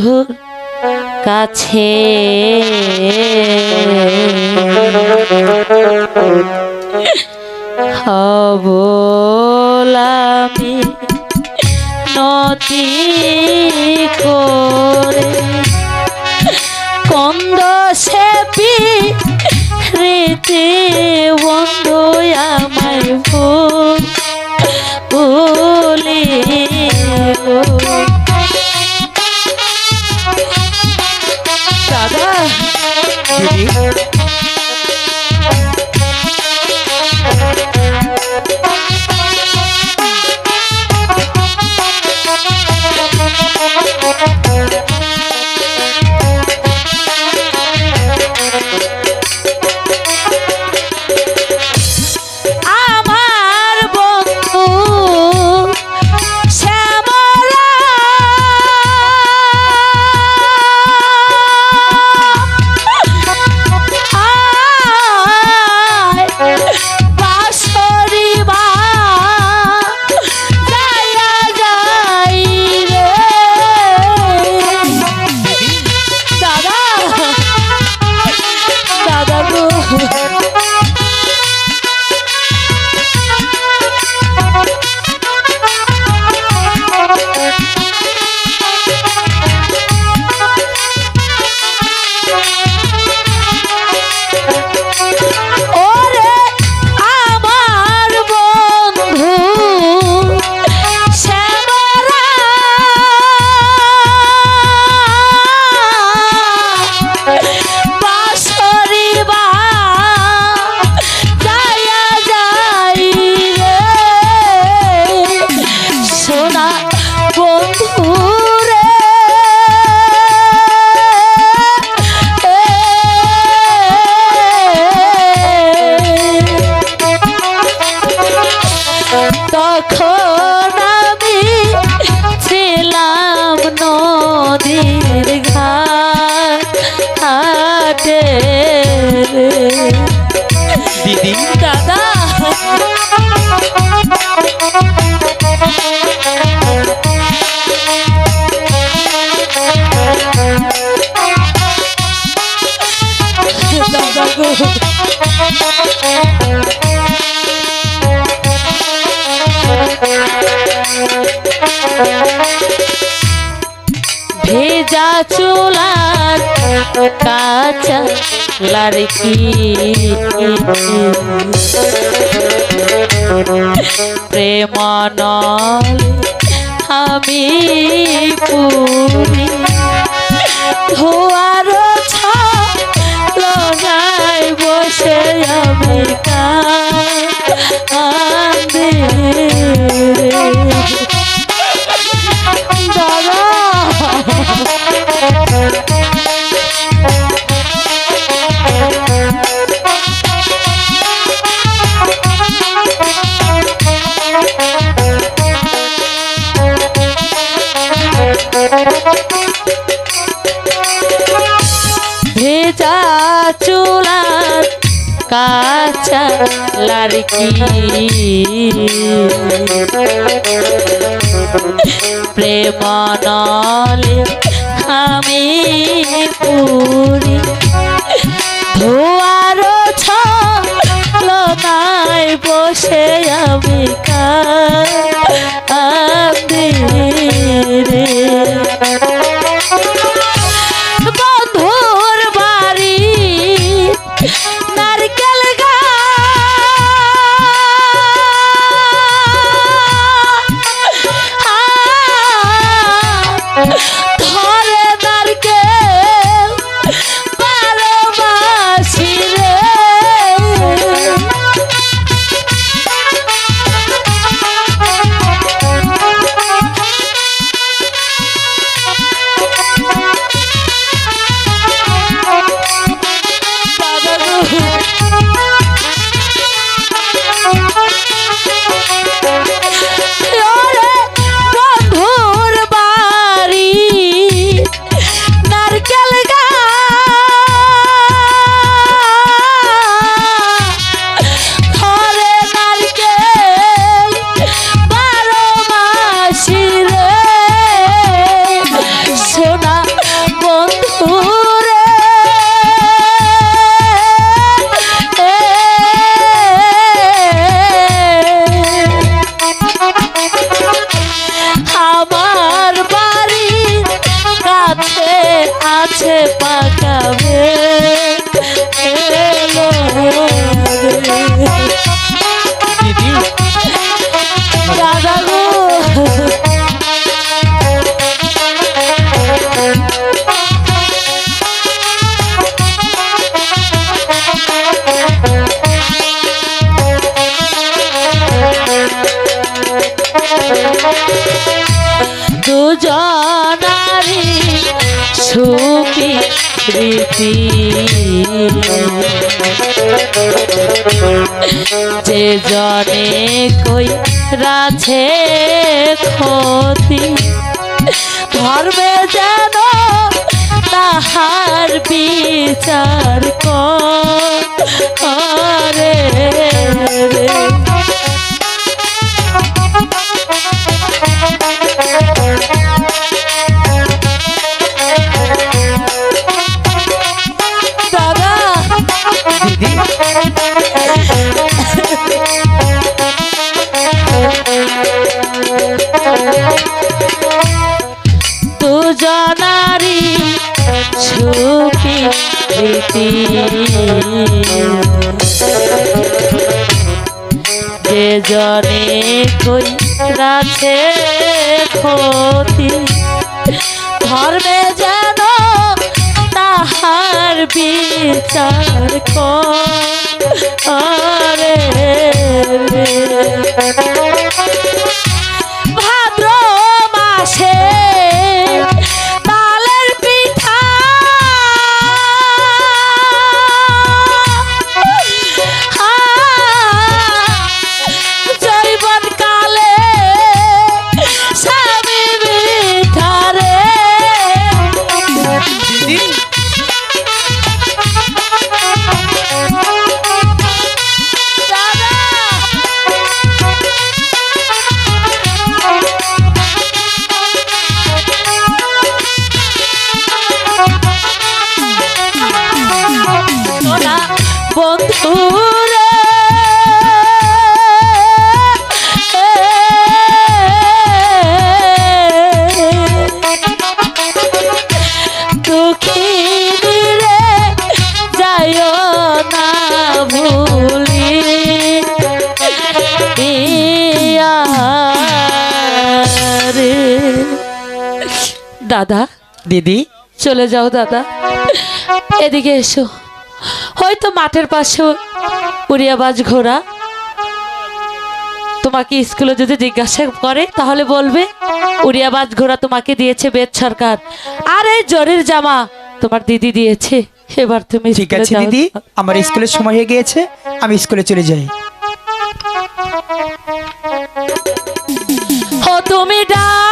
বন্ধুর কাছে। হবলামি নদী করে কন্দ সেপি রীতি ঘাটে দিদি। দাদা। দাদা গো। ভেজা চুলার কাঁচা লাড়কি প্রেমানল আমি পুরি ধোয়ার লগাই বসে কাঁচা লাড়কি। প্রেমনলে আমি পুরি। ধোয়ার ছাই বসে আমি কান্দি দুজনারি সুখী রীতি যে জনে কই রাছে ক্ষতি ধর্মে যেন তাহার বিচার করে। রে। দুজনারি সুখী রীতি যে জনে কই রাখে ক্ষতি ধর্মে যেন তাহার বিচার করে। রে দাদা দিদি চলে যাও দাদা এদিকে এসো হয়তো মাঠের পাশে উড়িয়াবাজ ঘোড়া তোমাকে স্কুলে যদি জিজ্ঞাসা করে তাহলে বলবে উড়িয়াবাজ ঘোড়া তোমাকে দিয়েছে বেদ সরকার আর এই জরির জামা তোমার দিদি দিয়েছে এবার তুমি ঠিক আছে দিদি আমার স্কুলের সময় হয়ে গিয়েছে আমি স্কুলে চলে যাই। তুমি ডা